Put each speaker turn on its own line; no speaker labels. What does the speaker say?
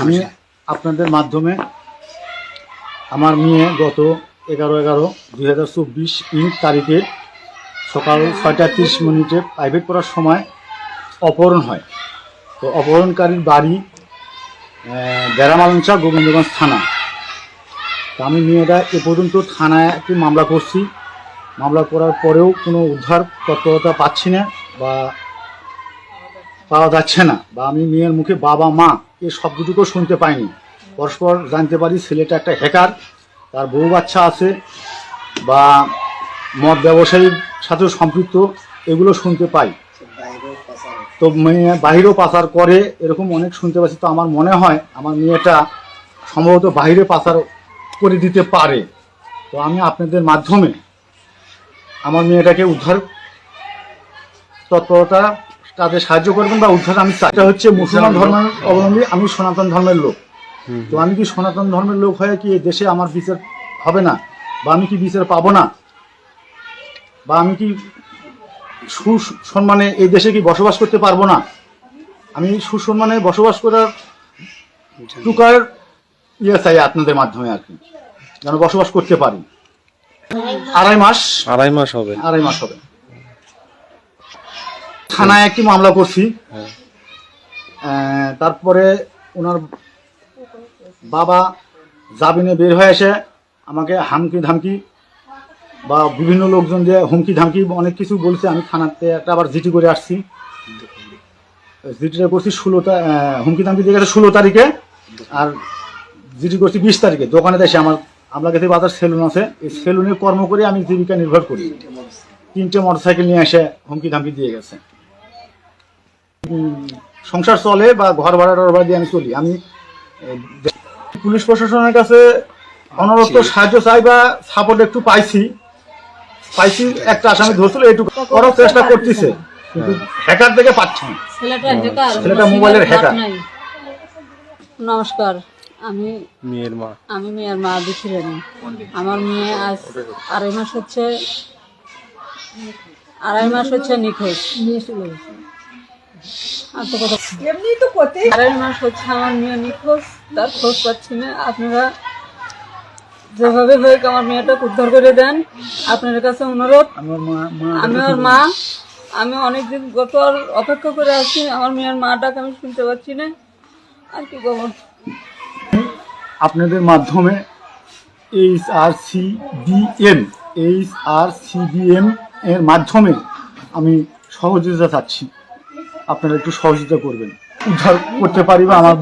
আমি আপনাদের মাধ্যমে আমার মেয়ে গত এগারো এগারো দুই হাজার চব্বিশ ইঞ্চ তারিখে সকাল ছয়টা তিরিশ মিনিটে প্রাইভেট পড়ার সময় অপহরণ হয়। তো অপহরণকারীর বাড়ি বেড়ামালঞ্চা গোবিন্দগঞ্জ থানা। তো আমি মেয়েটা এ পর্যন্ত থানায় একটি মামলা করছি। মামলা করার পরেও কোনো উদ্ধার তৎপরতা পাচ্ছি না বা পাওয়া যাচ্ছে না। বা আমি মেয়ের মুখে বাবা মা এই শব্দটুকু শুনতে পাইনি। পরস্পর জানতে পারি ছেলেটা একটা হ্যাকার তার বউ বাচ্চা আছে বা মদ ব্যবসায়ীর সাথেও সম্পৃক্ত, এগুলো শুনতে পাই। তো মেয়ে বাহিরেও পাচার করে, এরকম অনেক শুনতে পাচ্ছি। তো আমার মনে হয় আমার মেয়েটা সম্ভবত বাইরে পাচার করে দিতে পারে। তো আমি আপনাদের মাধ্যমে আমার মেয়েটাকে উদ্ধার তৎপরতা তাদের সাহায্য করবেন বা উদ্ধার আমি চাই। এটা হচ্ছে মুসলমান ধর্মের অবলম্বী আমি সনাতন ধর্মের লোক। তো আমি কি সনাতন ধর্মের লোক হয়ে কি দেশে আমার বিচার হবে না? বা আমি কি বিচার পাবো না? বা আমি কি সুসম্মানে এই দেশে কি বসবাস করতে পারব না? আমি সুসম্মানে বসবাস করার টুকার ইয়ে চাই আপনাদের মাধ্যমে আর কি যেন বসবাস করতে পারি। আড়াই মাস।
আড়াই মাস হবে।
আড়াই মাস হবে। থানায় একটি মামলা করছি।
হ্যাঁ।
তারপরে ওনার বাবা জামিনে বের হয়ে এসে আমাকে হামকি ধামকি বা বিভিন্ন লোকজন যে হুমকি ধামকি অনেক কিছু বলছে। আমি থানাতে একটা আবার জিটি করে আসছি। জিটিটা করছি ষোলো হুমকি ধামকি দিয়ে গেছে ষোলো তারিখে। আর জিটি করছি বিশ তারিখে। দোকানে এসে আমার আমরা কাছে বাজার সেলুন আছে। এই সেলুনে কর্ম করে আমি জীবিকা নির্ভর করি। তিনটে মোটরসাইকেল নিয়ে এসে হুমকি ধামকি দিয়ে গেছে। সংসার চলে বা ঘর ভাড়া টর দিয়ে আমি চলি। আমি পুলিশ প্রশাসনের কাছে অনবরত সাহায্য চাই বা সাপোর্ট একটু পাইছি। পাইছি একটা আসামি ধরছিল এটুকু করার চেষ্টা করতেছে। কিন্তু হ্যাকার থেকে পাচ্ছে না।
ছেলেটা
মোবাইলের হ্যাকার।
নমস্কার আমি
মেয়ের মা।
আমি মেয়ের মা রানী আমার মেয়ে আজ আড়াই মাস হচ্ছে আড়াই মাস হচ্ছে নিখোঁজ। আর তো আড়াই মাস হচ্ছে আমার মেয়ে নিখোঁজ তার খোঁজ পাচ্ছি না। আপনারা যেভাবে হোক আমার মেয়েটাকে উদ্ধার করে দেন। আপনাদের কাছে অনুরোধ
আমার মা মা
আমি ওর মা। আমি অনেকদিন গত আর অপেক্ষা করে আছি আমার মেয়ের মাটাকে আমি শুনতে পাচ্ছি না। আর কি করব?
আপনাদের মাধ্যমে H R C BM H R C BM এর মাধ্যমে আমি সহযোগিতা চাচ্ছি। আপনারা একটু সহযোগিতা করবেন। উদ্ধার করতে পারি বা আমার